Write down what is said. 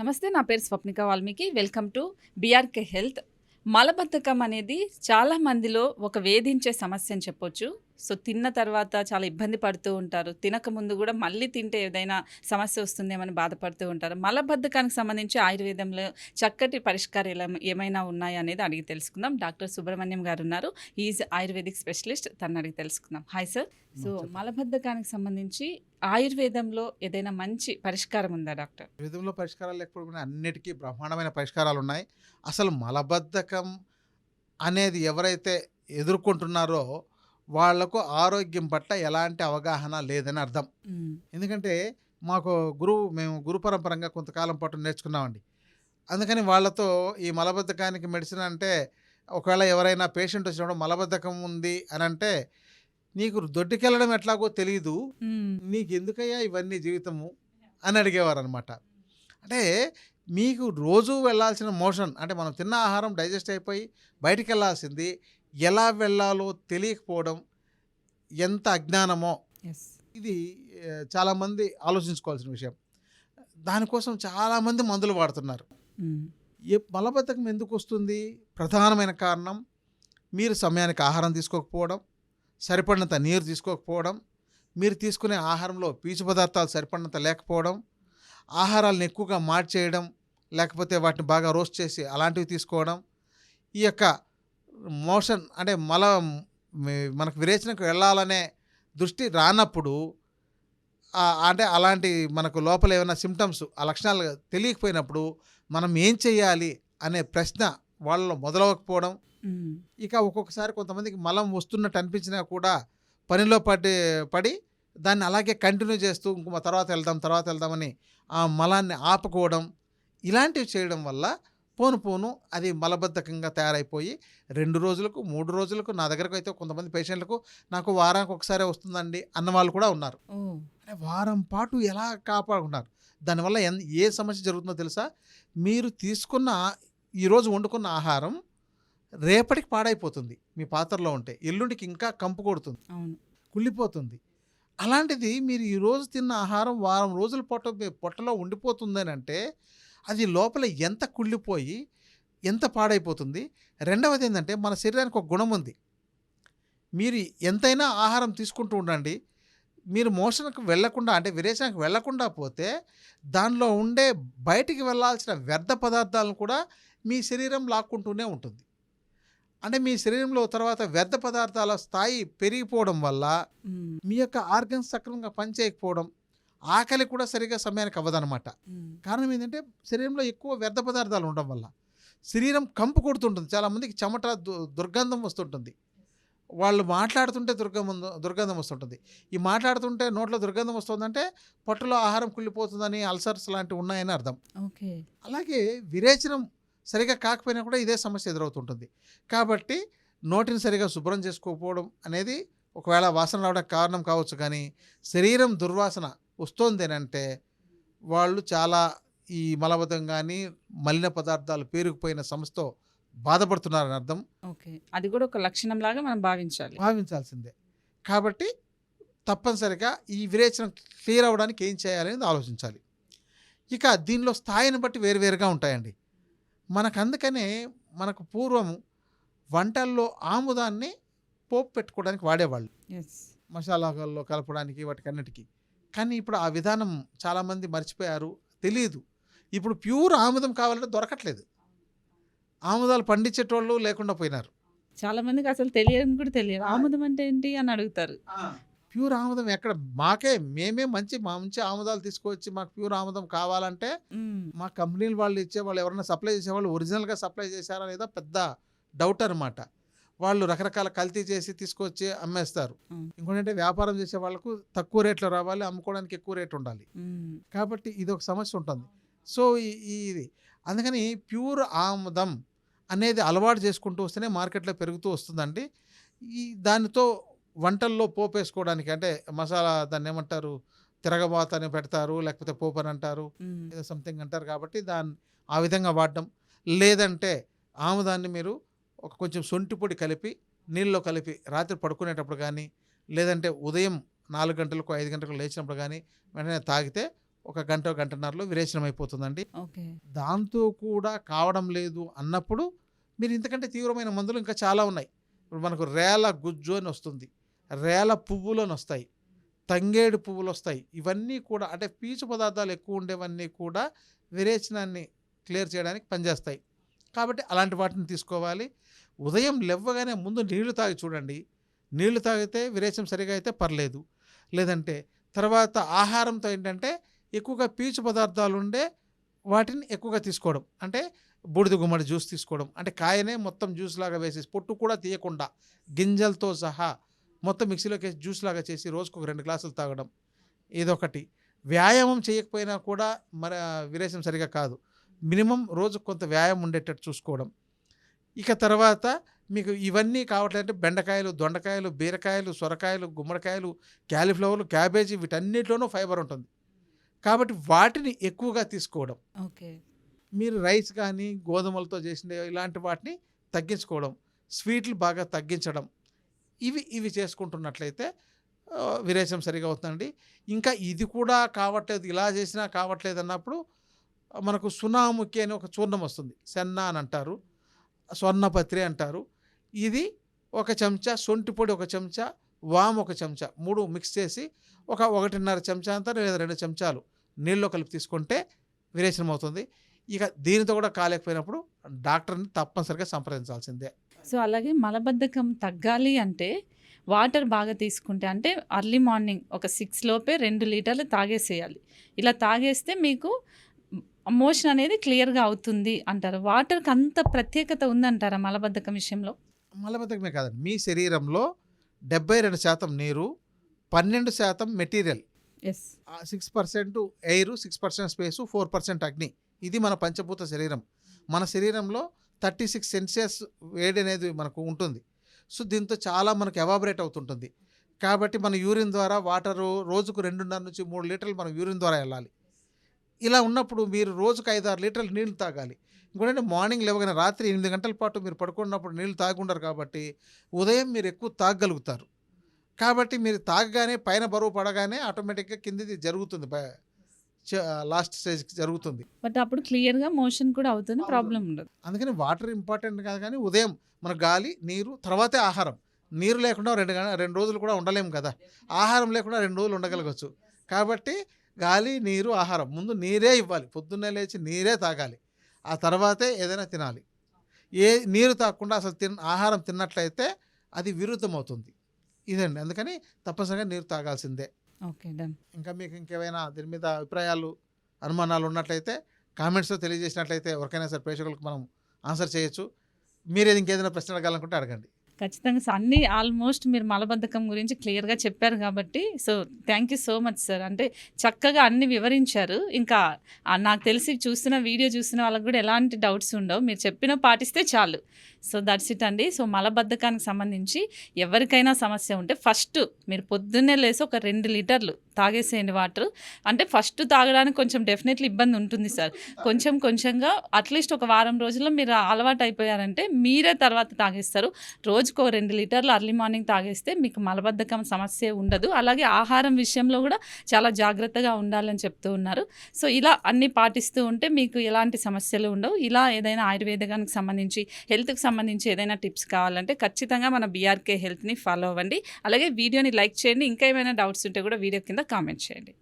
నమస్తే నా పేరు Swapnika Valmiki. Welcome to BRK health మలబద్ధకం అనేది చాలా మందిలో ఒక వేధించే సమస్య అని చెప్పొచ్చు. సో తిన్న తర్వాత చాలా ఇబ్బంది పడుతూ ఉంటారు. తినక ముందు కూడా మళ్ళీ తింటే ఏదైనా సమస్య వస్తుందేమని బాధపడుతూ ఉంటారు. మలబద్ధకానికి సంబంధించి ఆయుర్వేదంలో చక్కటి పరిష్కారం ఎలా ఏమైనా ఉన్నాయా అనేది అడిగి తెలుసుకుందాం. డాక్టర్ సుబ్రహ్మణ్యం గారు ఉన్నారు. Is Ayurvedic specialist. తను అడిగి తెలుసుకుందాం. Hi sir. సో. మలబద్ధకానికి సంబంధించి ఆయుర్వేదంలో ఏదైనా మంచి పరిష్కారం ఉందా డాక్టర్? విధంలో పరిష్కారాలు లేకపోతే అన్నిటికీ బ్రహ్మాండమైన పరిష్కారాలు ఉన్నాయి. అసలు మలబద్ధకం అనేది ఎవరైతే ఎదుర్కొంటున్నారో వాళ్ళకు ఆరోగ్యం పట్ల ఎలాంటి అవగాహన లేదని అర్థం. ఎందుకంటే మాకు గురువు మేము గురు పరంపరంగా కొంతకాలం పాటు నేర్చుకున్నామండి అందుకని వాళ్ళతో ఈ మలబద్ధకానికి మెడిసిన్ అంటే ఒకవేళ ఎవరైనా పేషెంట్ వచ్చినప్పుడు మలబద్ధకం ఉంది అని అంటే నీకు దొడ్డికెళ్ళడం ఎట్లాగో తెలియదు. నీకు ఎందుకయ్యా ఇవన్నీ జీవితము అని అడిగేవారు అనమాట అంటే మీకు రోజు వెళ్ళాల్సిన మోషన్ అంటే మనం తిన్న ఆహారం డైజెస్ట్ అయిపోయి బయటికి వెళ్ళాల్సింది ఎలా వెళ్ళాలో తెలియకపోవడం ఎంత అజ్ఞానమో ఇది చాలామంది ఆలోచించుకోవాల్సిన విషయం. దానికోసం చాలామంది మందులు వాడుతున్నారు. మలబద్ధకం ఎందుకు వస్తుంది? ప్రధానమైన కారణం మీరు సమయానికి ఆహారం తీసుకోకపోవడం సరిపడినంత నీరు తీసుకోకపోవడం మీరు తీసుకునే ఆహారంలో పీచు పదార్థాలు సరిపడినంత లేకపోవడం ఆహారాలను ఎక్కువగా మార్చేయడం లేకపోతే వాటిని బాగా రోస్ట్ చేసి అలాంటివి తీసుకోవడం ఈ యొక్క మోషన్ అంటే మల మనకు విరేచనకు వెళ్ళాలనే దృష్టి రానప్పుడు అంటే అలాంటి మనకు లోపల ఏమైనా సిమ్టమ్స్ ఆ లక్షణాలు తెలియకపోయినప్పుడు మనం ఏం చేయాలి అనే ప్రశ్న వాళ్ళలో మొదలవకపోవడం. ఇక ఒక్కొక్కసారి కొంతమందికి మలం వస్తున్నట్టు అనిపించినా కూడా పనిలో పడి పడి దాన్ని అలాగే కంటిన్యూ చేస్తూ ఇంకో తర్వాత వెళ్దాం తర్వాత వెళ్దామని ఆ మలాన్ని ఆపుకోవడం ఇలాంటివి చేయడం వల్ల పోను పోను అది మలబద్ధకంగా తయారైపోయి రెండు రోజులకు మూడు రోజులకు నా దగ్గరకు అయితే కొంతమంది పేషెంట్లకు నాకు వారానికి ఒకసారి వస్తుందండి అన్న వాళ్ళు కూడా ఉన్నారు. వారం పాటు ఎలా కాపాడుకున్నారు? దానివల్ల ఎన్ ఏ సమస్య జరుగుతుందో తెలుసా? మీరు తీసుకున్న ఈరోజు వండుకున్న ఆహారం రేపటికి పాడైపోతుంది. మీ పాత్రలో ఉంటే ఎల్లుండికి ఇంకా కంపు కొడుతుంది. అవును. కుళ్ళిపోతుంది. అలాంటిది మీరు ఈరోజు తిన్న ఆహారం వారం రోజుల పొట్ట పొట్టలో ఉండిపోతుందని అంటే అది లోపల ఎంత కుళ్ళిపోయి ఎంత పాడైపోతుంది? రెండవది ఏంటంటే మన శరీరానికి ఒక గుణం ఉంది. మీరు ఎంతైనా ఆహారం తీసుకుంటూ ఉండండి. మీరు మోషన్కి వెళ్ళకుండా అంటే విరేచనకు వెళ్ళకుండా పోతే దానిలో ఉండే బయటికి వెళ్ళాల్సిన వ్యర్థ పదార్థాలను కూడా మీ శరీరం లాక్కుంటూనే ఉంటుంది. అంటే మీ శరీరంలో తర్వాత వ్యర్థ పదార్థాల స్థాయి పెరిగిపోవడం వల్ల. మీ యొక్క ఆర్గన్స్ సక్రమంగా పనిచేయకపోవడం ఆకలి కూడా సరిగా సమయానికి అవ్వదనమాట. కారణం ఏంటంటే శరీరంలో ఎక్కువ వ్యర్థ పదార్థాలు ఉండడం వల్ల. శరీరం కంపు కొడుతుంటుంది. చాలామందికి చెమట దు- దుర్గంధం వస్తుంటుంది. వాళ్ళు మాట్లాడుతుంటే దుర్గంధం దుర్గంధం వస్తుంటుంది. ఈ మాట్లాడుతుంటే నోట్లో దుర్గంధం వస్తుందంటే పొట్టలో ఆహారం కుళ్ళిపోతుందని అల్సర్స్ లాంటివి ఉన్నాయని అర్థం. ఓకే. అలాగే విరేచనం సరిగా కాకపోయినా కూడా ఇదే సమస్య ఎదురవుతుంటుంది. కాబట్టి నోటిని సరిగా శుభ్రం చేసుకోకపోవడం అనేది ఒకవేళ వాసన రావడానికి కారణం కావచ్చు కానీ శరీరం దుర్వాసన వస్తోందేనంటే వాళ్ళు చాలా ఈ మలబద్ధం కానీ మలిన పదార్థాలు పేరుకుపోయిన సమస్యతో బాధపడుతున్నారని అర్థం. ఓకే. అది కూడా ఒక లక్షణం లాగా మనం భావించాలి. భావించాల్సిందే. కాబట్టి తప్పనిసరిగా ఈ విరేచనం క్లియర్ అవ్వడానికి ఏం చేయాలి అనేది ఆలోచించాలి. ఇక దీనిలో స్థాయిని బట్టి వేరువేరుగా ఉంటాయండి. మనకు అందుకనే మనకు పూర్వం వంటల్లో ఆముదాన్ని పోపు పెట్టుకోవడానికి వాడేవాళ్ళు. మసాలాల్లో కలపడానికి వాటికన్నిటికీ. కానీ ఇప్పుడు ఆ విధానం చాలామంది మర్చిపోయారు. తెలియదు ఇప్పుడు ప్యూర్ ఆముదం కావాలంటే దొరకట్లేదు. ఆముదాలు పండించేటోళ్ళు లేకుండా పోయినారు. చాలా మందికి అసలు తెలియని కూడా తెలియదు. ఆముదం అంటే ఏంటి అని అడుగుతారు. ప్యూర్ ఆముదం ఎక్కడ? మాకే మేమే మంచి మంచి ఆముదాలు తీసుకొచ్చి మాకు ప్యూర్ ఆముదం కావాలంటే. మా కంపెనీలు వాళ్ళు ఇచ్చే వాళ్ళు ఎవరైనా సప్లై చేసేవాళ్ళు ఒరిజినల్గా సప్లై చేశారా లేదా పెద్ద డౌట్ అనమాట వాళ్ళు రకరకాల కల్తీ చేసి తీసుకొచ్చి అమ్మేస్తారు. మ్మ్. ఇంకోటంటే వ్యాపారం చేసే వాళ్ళకు తక్కువ రేట్లో రావాలి అమ్ముకోవడానికి ఎక్కువ రేట్ ఉండాలి. కాబట్టి ఇది ఒక సమస్య ఉంటుంది. సో ఇది. అందుకని ప్యూర్ ఆముదం అనేది అలవాటు చేసుకుంటూ వస్తేనే మార్కెట్లో పెరుగుతూ వస్తుందండి. ఈ దానితో వంటల్లో పోపు వేసుకోవడానికి అంటే మసాలా దాన్ని ఏమంటారు? తిరగబాత అని పెడతారు లేకపోతే పోపు అని అంటారు. సంథింగ్ అంటారు కాబట్టి దాన్ని ఆ విధంగా వాడడం. లేదంటే ఆముదాన్ని మీరు ఒక కొంచెం సొంటి పొడి కలిపి నీళ్ళలో కలిపి రాత్రి పడుకునేటప్పుడు కానీ లేదంటే ఉదయం నాలుగు గంటలకు ఐదు గంటలకు లేచినప్పుడు కానీ వెంటనే తాగితే ఒక గంట గంటన్నరలో విరేచనం అయిపోతుందండి ఓకే. దాంతో కూడా కావడం లేదు అన్నప్పుడు మీరు ఇంతకంటే తీవ్రమైన మందులు ఇంకా చాలా ఉన్నాయి. ఇప్పుడు మనకు రేల గుజ్జు అని వస్తుంది. రేల పువ్వులు అని వస్తాయి. తంగేడు పువ్వులు వస్తాయి. ఇవన్నీ కూడా అంటే పీచు పదార్థాలు ఎక్కువ ఉండేవన్నీ కూడా విరేచనాన్ని క్లియర్ చేయడానికి పనిచేస్తాయి. కాబట్టి అలాంటి వాటిని తీసుకోవాలి. ఉదయం లెవ్వగానే ముందు నీళ్ళు తాగి చూడండి. నీళ్ళు తాగితే విరేచం సరిగా అయితే పర్లేదు. లేదంటే తర్వాత ఆహారంతో ఏంటంటే ఎక్కువగా పీచు పదార్థాలు ఉండే వాటిని ఎక్కువగా తీసుకోవడం. అంటే బూడిద గుమ్మడి జ్యూస్ తీసుకోవడం. అంటే కాయనే మొత్తం జ్యూస్ లాగా వేసేసి పొట్టు కూడా తీయకుండా గింజలతో సహా మొత్తం మిక్సీలోకి వేసి జ్యూస్ లాగా చేసి రోజుకు ఒక రెండు గ్లాసులు తాగడం. ఇదొకటి. వ్యాయామం చేయకపోయినా కూడా మన విరేచం సరిగా కాదు. మినిమం రోజు కొంత వ్యాయామం ఉండేటట్టు చూసుకోవడం. ఇక తర్వాత మీకు ఇవన్నీ కావట్లేదంటే బెండకాయలు దొండకాయలు బీరకాయలు సొరకాయలు గుమ్మడికాయలు క్యాలీఫ్లవర్లు క్యాబేజీ వీటన్నిటిలోనూ ఫైబర్ ఉంటుంది. కాబట్టి వాటిని ఎక్కువగా తీసుకోవడం. ఓకే. మీరు రైస్ కానీ గోధుమలతో చేసిన ఇలాంటి వాటిని తగ్గించుకోవడం. స్వీట్లు బాగా తగ్గించడం. ఇవి ఇవి చేసుకుంటున్నట్లయితే ఆ, విరేచనం సరిగా అవుతుందండి. ఇంకా ఇది కూడా కావట్లేదు ఇలా చేసినా కావట్లేదు అన్నప్పుడు మనకు సునాముఖి అని ఒక చూర్ణం వస్తుంది. సెన్న అని అంటారు. స్వర్ణపత్రి అంటారు. ఇది ఒక చెంచా సొంటి పొడి ఒక చెంచా వామ్ ఒక చెంచా మూడు మిక్స్ చేసి ఒక ఒకటిన్నర చెంచా అంతా లేదా రెండు చెంచాలు నీళ్ళలో కలిపి తీసుకుంటే విరేచనం అవుతుంది ఇక దీనితో కూడా కాలేకపోయినప్పుడు డాక్టర్ని తప్పనిసరిగా సంప్రదించాల్సిందే. సో అలాగే మలబద్ధకం తగ్గాలి అంటే వాటర్ బాగా తీసుకుంటే అంటే అర్లీ మార్నింగ్ ఒక సిక్స్ లోపే రెండు లీటర్లు తాగేసేయాలి. ఇలా తాగేస్తే మీకు మోషన్ అనేది క్లియర్గా అవుతుంది అంటారు. వాటర్కి అంత ప్రత్యేకత ఉందంటారా మలబద్ధకం విషయంలో? మలబద్ధకమే కాదండి. మీ శరీరంలో డెబ్బై రెండు శాతం నీరు పన్నెండు శాతం material. Yes six percent air six percent space four percent అగ్ని. ఇది మన పంచభూత శరీరం. మన శరీరంలో థర్టీ సిక్స్ సెన్సియస్ వేడి అనేది మనకు ఉంటుంది. సో దీంతో చాలా మనకు ఎవాబరేట్ అవుతుంటుంది. కాబట్టి మన యూరిన్ ద్వారా వాటరు రోజుకు రెండున్నర నుంచి మూడు లీటర్లు మన యూరిన్ ద్వారా వెళ్ళాలి. ఇలా ఉన్నప్పుడు మీరు రోజుకు ఐదు ఆరు లీటర్లు నీళ్ళు తాగాలి. ఇంకోటంటే మార్నింగ్ లేవగానే రాత్రి ఎనిమిది గంటల పాటు మీరు పడుకున్నప్పుడు నీళ్ళు తాగుండరు కాబట్టి ఉదయం మీరు ఎక్కువ తాగగలుగుతారు. కాబట్టి మీరు తాగగానే పైన బరువు పడగానే ఆటోమేటిక్గా కిందిది జరుగుతుంది. లాస్ట్ స్టేజ్కి జరుగుతుంది. బట్ అప్పుడు క్లియర్గా మోషన్ కూడా అవుతుంది ప్రాబ్లం ఉండదు. అందుకని వాటర్ ఇంపార్టెంట్ కాదు కానీ ఉదయం మన గాలి నీరు తర్వాతే ఆహారం. నీరు లేకుండా రెండు రెండు రోజులు కూడా ఉండలేము కదా. ఆహారం లేకుండా రెండు రోజులు ఉండగలగచ్చు. కాబట్టి గాలి నీరు ఆహారం. ముందు నీరే ఇవ్వాలి. పొద్దున్నే లేచి నీరే తాగాలి. ఆ తర్వాతే ఏదైనా తినాలి. ఏ నీరు తాగకుండా అసలు తిన్ ఆహారం తిన్నట్లయితే అది విరుద్ధం అవుతుంది ఇదండి. అందుకని తప్పనిసరిగా నీరు తాగాల్సిందే. Okay done. ఇంకా మీకు ఇంకేమైనా దీని మీద అభిప్రాయాలు అనుమానాలు ఉన్నట్లయితే కామెంట్స్లో తెలియజేసినట్లయితే ఎవరికైనా సరే ప్రేక్షకులకు మనం ఆన్సర్ చేయొచ్చు. మీరు ఇంకేదైనా ప్రశ్న అడగాలనుకుంటే అడగండి. ఖచ్చితంగా సార్. అన్నీ ఆల్మోస్ట్ మీరు మలబద్ధకం గురించి క్లియర్గా చెప్పారు కాబట్టి so thank you so much sir. అంటే చక్కగా అన్ని వివరించారు. ఇంకా నాకు తెలిసి చూస్తున్న వీడియో చూస్తున్న వాళ్ళకి కూడా ఎలాంటి డౌట్స్ ఉండవు. మీరు చెప్పిన పాటిస్తే చాలు. సో దట్స్ ఇట్ అండి. సో మలబద్ధకానికి సంబంధించి ఎవరికైనా సమస్య ఉంటే ఫస్ట్ మీరు పొద్దున్నే లేసి ఒక రెండు లీటర్లు తాగేసేయండి వాటర్. అంటే ఫస్ట్ తాగడానికి కొంచెం డెఫినెట్లీ ఇబ్బంది ఉంటుంది సార్. కొంచెం కొంచెంగా అట్లీస్ట్ ఒక వారం రోజుల్లో మీరు అలవాటు అయిపోయారంటే మీరే తర్వాత తాగేస్తారు. రోజుకు రెండు లీటర్లు అర్లీ మార్నింగ్ తాగేస్తే మీకు మలబద్ధకం సమస్య ఉండదు. అలాగే ఆహారం విషయంలో కూడా చాలా జాగ్రత్తగా ఉండాలని చెప్తూ ఉన్నారు. సో ఇలా అన్ని పాటిస్తూ ఉంటే మీకు ఎలాంటి సమస్యలు ఉండవు. ఇలా ఏదైనా ఆయుర్వేదానికి సంబంధించి హెల్త్కి సంబంధించి ఏదైనా టిప్స్ కావాలంటే ఖచ్చితంగా మన బీఆర్కే హెల్త్ని ఫాలో అవ్వండి. అలాగే వీడియోని లైక్ చేయండి. ఇంకా ఏమైనా డౌట్స్ ఉంటే కూడా వీడియో కింద కామెంట్ చేయండి.